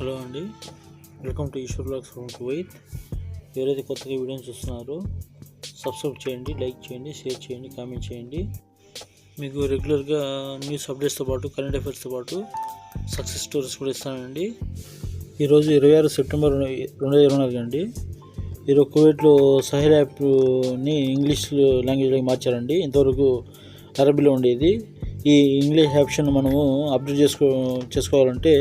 Hello అండి. Welcome to Eshwar blogs from Kuwait ఎవరైతే కొత్తగా వీడియోని చూస్తున్నారో సబ్స్క్రైబ్ చేయండి లైక్ చేయండి షేర్ చేయండి కామెంట్ చేయండి. మీకు రెగ్యులర్గా న్యూస్ అప్డేట్స్తో పాటు కరెంట్ అఫైర్స్తో పాటు సక్సెస్ స్టోరీస్ కూడా ఇస్తానండి. ఈరోజు ఇరవై ఆరు సెప్టెంబర్ రెండు వేల ఇరవై నాలుగు అండి. ఈరోజు కువైట్లో సహెల్ యాప్ని ఇంగ్లీష్ లాంగ్వేజ్లోకి మార్చారండి. ఇంతవరకు అరబీలో ఉండేది. ఈ ఇంగ్లీష్ ఆప్షన్ మనము అప్డేట్ చేసుకో చేసుకోవాలంటే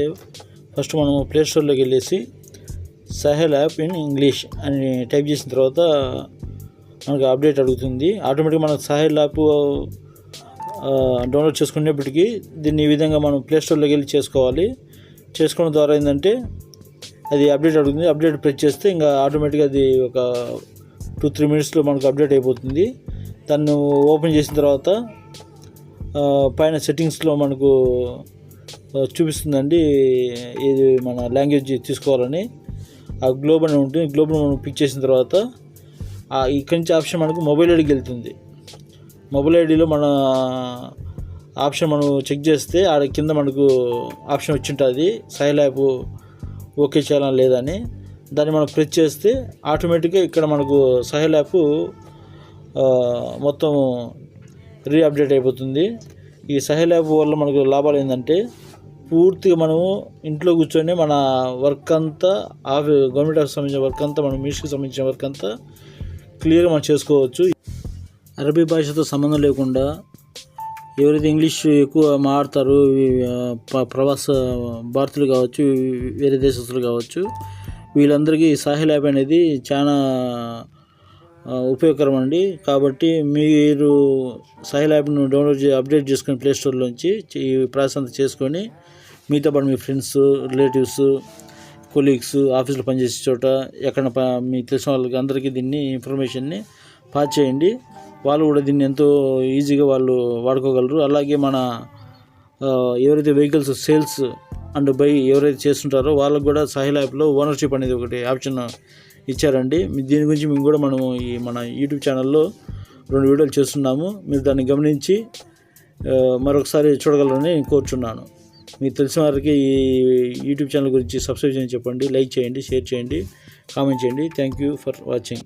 ఫస్ట్ మనము ప్లే స్టోర్లోకి వెళ్ళేసి సహెల్ యాప్ ఇన్ ఇంగ్లీష్ అని టైప్ చేసిన తర్వాత మనకు అప్డేట్ అడుగుతుంది. ఆటోమేటిక్గా మనకు సహెల్ యాప్ డౌన్లోడ్ చేసుకునేప్పటికీ దీన్ని ఈ విధంగా మనం ప్లే స్టోర్లోకి వెళ్ళి చేసుకోవాలి. చేసుకోవడం ద్వారా ఏంటంటే అది అప్డేట్ అడుగుతుంది. అప్డేట్ ప్రెస్ చేస్తే ఇంకా ఆటోమేటిక్గా అది ఒక టూ త్రీ మినిట్స్లో మనకు అప్డేట్ అయిపోతుంది. దాన్ని ఓపెన్ చేసిన తర్వాత పైన సెట్టింగ్స్లో మనకు చూపిస్తుందండి. ఇది మన లాంగ్వేజ్ తీసుకోవాలని. ఆ గ్లోబ్ అని ఉంటుంది. గ్లోబ్ మనం పిక్ చేసిన తర్వాత ఇక్కడి నుంచి ఆప్షన్ మనకు మొబైల్ ఐడికి వెళ్తుంది. మొబైల్ ఐడిలో మన ఆప్షన్ మనం చెక్ చేస్తే ఆడ కింద మనకు ఆప్షన్ వచ్చి ఉంటుంది సైల్ యాప్ ఓకే చేయాలని లేదని దాన్ని మనం ప్రెస్ చేస్తే ఆటోమేటిక్గా ఇక్కడ మనకు సహెల్ యాప్ మొత్తం రీఅప్డేట్ అయిపోతుంది. ఈ సహెల్ యాప్ వల్ల మనకు లాభాలు ఏంటంటే పూర్తిగా మనము ఇంట్లో కూర్చొని మన వర్క్ అంతా ఆఫీ గవర్నమెంట్ ఆఫీస్ సంబంధించిన వర్క్ అంతా మనం మినిస్ట్రీకి సంబంధించిన వర్క్ అంతా క్లియర్గా మనం చేసుకోవచ్చు. అరబీ భాషతో సంబంధం లేకుండా ఎవరైతే ఇంగ్లీష్ ఎక్కువ మాడతారు ప్రవాస భారతీయులు కావచ్చు వేరే దేశస్తులు కావచ్చు వీళ్ళందరికీ సాహిల్ యాప్ అనేది చాలా ఉపయోగకరం అండి. కాబట్టి మీరు సాహిల్ యాప్ను డౌన్లోడ్ చేసి అప్డేట్ చేసుకొని ప్లే స్టోర్లోంచి ఈ ప్రాసెస్ అంతా చేసుకొని మీతో పాటు మీ ఫ్రెండ్స్ రిలేటివ్స్ కొలీగ్స్ ఆఫీస్లో పనిచేసే చోట ఎక్కడ మీ మీకు తెలిసిన వాళ్ళకి అందరికీ దీన్ని ఇన్ఫర్మేషన్ని పాస్ చేయండి. వాళ్ళు కూడా దీన్ని ఎంతో ఈజీగా వాళ్ళు వాడుకోగలరు. అలాగే మన ఎవరైతే వెహికల్స్ సేల్స్ అండ్ బై ఎవరైతే చేస్తుంటారో వాళ్ళకు కూడా సాహిల్ యాప్లో ఓనర్షిప్ అనేది ఒకటి ఆప్షన్ ఇచ్చారండి. మీ- దీని గురించి మేము కూడా మనము ఈ మన యూట్యూబ్ ఛానల్లో రెండు వీడియోలు చేస్తున్నాము. మీరు దాన్ని గమనించి మరొకసారి చూడగలరని కోరుచున్నాను. మీకు తెలిసిన వారికి ఈ యూట్యూబ్ ఛానల్ గురించి సబ్స్క్రైబ్ చేయండి చెప్పండి లైక్ చేయండి షేర్ చేయండి కామెంట్ చేయండి. Thank you for watching